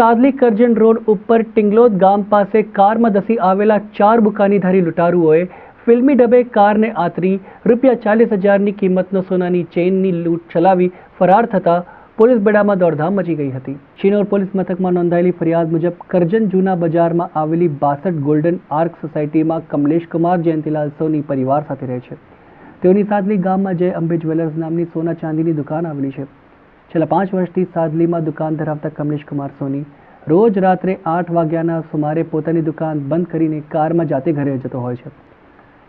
Sadhli Karjan road ઉપર ટિંગલોદ ગામ પાસે કારમાં ધસી આવેલા ચાર બુકાનીધારી લૂંટારુઓએ ફિલ્મી ડબે કારને આતરી રૂપિયા ચાલીસ હજારની કિંમતનો સોનાની ચેઇનની લૂંટ ચલાવી ફરાર થતા પોલીસ બેડામાં દોડધામ મચી ગઈ હતી. શિનોર પોલીસ મથકમાં નોંધાયેલી ફરિયાદ મુજબ કરજણ જૂના બજારમાં આવેલી બાસઠ ગોલ્ડન આર્ક સોસાયટીમાં કમલેશ કુમાર, જયંતિલાલ સોની પરિવાર સાથે રહે છે. તેઓની સાદલી ગામમાં જય અંબે જ્વેલર્સ નામની સોના ચાંદીની દુકાન આવેલી છે. છેલ્લા પાંચ વર્ષથી સાદલીમાં દુકાન ધરાવતા કમલેશ કુમાર સોની રોજ રાત્રે આઠ વાગ્યાના સુમારે પોતાની દુકાન બંધ કરીને કારમાં જાતે ઘરે જતો હોય છે.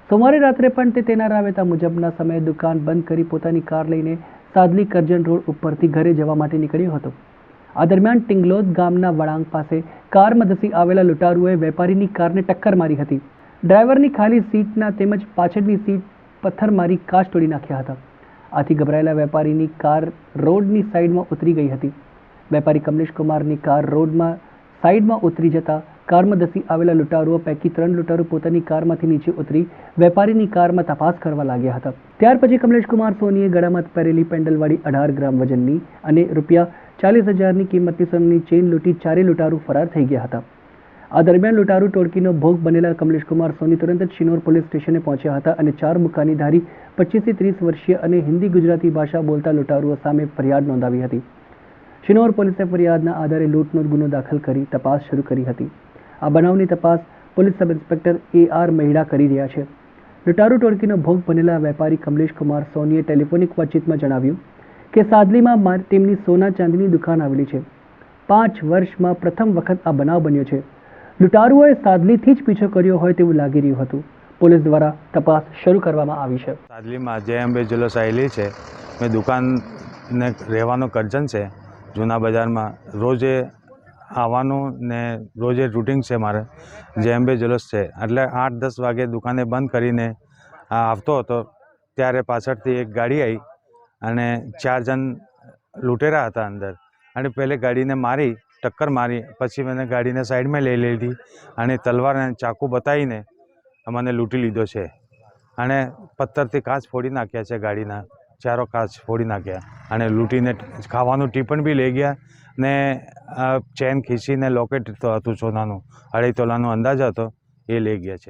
સોમવારે રાત્રે પણ તે તેના રાવેતા મુજબના સમયે દુકાન બંધ કરી પોતાની કાર લઈને સાદલી કરજણ રોડ ઉપરથી ઘરે જવા માટે નીકળ્યો હતો. આ દરમિયાન ટિંગલોદ ગામના વળાંક પાસે કારમાં ધસી આવેલા લૂંટારુએ વેપારીની કારને ટક્કર મારી હતી. ડ્રાઈવરની ખાલી સીટના તેમજ પાછળની સીટ પથ્થર મારી કાચ તોડી નાખ્યા હતા. આથી ગભરાયેલા વેપારીની કાર રોડની સાઈડમાં ઉતરી ગઈ હતી. વેપારી કમલેશ કુમારની કાર રોડમાં સાઈડમાં ઉતરી જતા કારમાં ધસી આવેલા લૂંટારુઓ પૈકી ત્રણ લૂંટારુ પોતાની કારમાંથી નીચે ઉતરી વેપારીની કારમાં તપાસ કરવા લાગ્યા હતા. ત્યાર પછી કમલેશ કુમાર સોનીએ ગળામાં પહેરેલી પેન્ડલવાળી અઢાર ગ્રામ વજનની અને રૂપિયા ચાલીસ હજારની કિંમતની સોનની ચેઇન લૂંટી ચારે લૂંટારુ ફરાર થઈ ગયા હતા. આ દરમિયાન લૂંટારૂ ટોળકીનો ભોગ બનેલા કમલેશ કુમાર સોની તુરંત જ શિનોર પોલીસ સ્ટેશને પહોંચ્યા હતા અને ચાર બુકાનીધારી પચીસથી ત્રીસ વર્ષીય અને હિન્દી ગુજરાતી ભાષા બોલતા લૂંટારૂઓ સામે ફરિયાદ નોંધાવી હતી. શિનોર પોલીસે ફરિયાદના આધારે લૂંટનો ગુનો દાખલ કરી તપાસ શરૂ કરી હતી. આ બનાવની તપાસ police sub inspector A R Mahida કરી રહ્યા છે. લૂંટારૂ ટોળકીનો ભોગ બનેલા વેપારી કમલેશ કુમાર સોનીએ ટેલિફોનિક વાતચીતમાં જણાવ્યું કે સાદલીમાં તેમની સોના ચાંદીની દુકાન આવેલી છે. પાંચ વર્ષમાં પ્રથમ વખત આ બનાવ બન્યો છે. લૂંટારુઓએ સાદલીથી જ પીછો કર્યો હોય તેવું લાગી રહ્યું હતું. પોલીસ દ્વારા તપાસ શરૂ કરવામાં આવી છે. સાદલીમાં જે અંબે જુલસ આવેલી છે. મેં દુકાનને રહેવાનો કરજન છે. જૂના બજારમાં રોજે આવવાનું ને રોજે રૂટિન છે મારે. જે અંબે જુલસ છે. એટલે આઠ દસ વાગે દુકાને બંધ કરીને આવતો હતો. ત્યારે પાછળથી એક ગાડી આવી અને ચાર જણ લૂંટેરા હતા અંદર. અને પહેલે ગાડીને મારી ટક્કર મારી. પછી મને ગાડીને સાઈડમાં લઈ લીધી અને તલવાર અને ચાકુ બતાવીને મને લૂંટી લીધો છે. અને પથ્થરથી કાચ ફોડી નાખ્યા છે ગાડીના, ચારો કાચ ફોડી નાખ્યા અને લૂંટીને ખાવાનું ટીપણ બી લઈ ગયા ને ચેન ખીચીને લોકેટ તો હતું સોનાનું અઢી તોલાનો અંદાજ હતો, એ લઈ ગયા છે.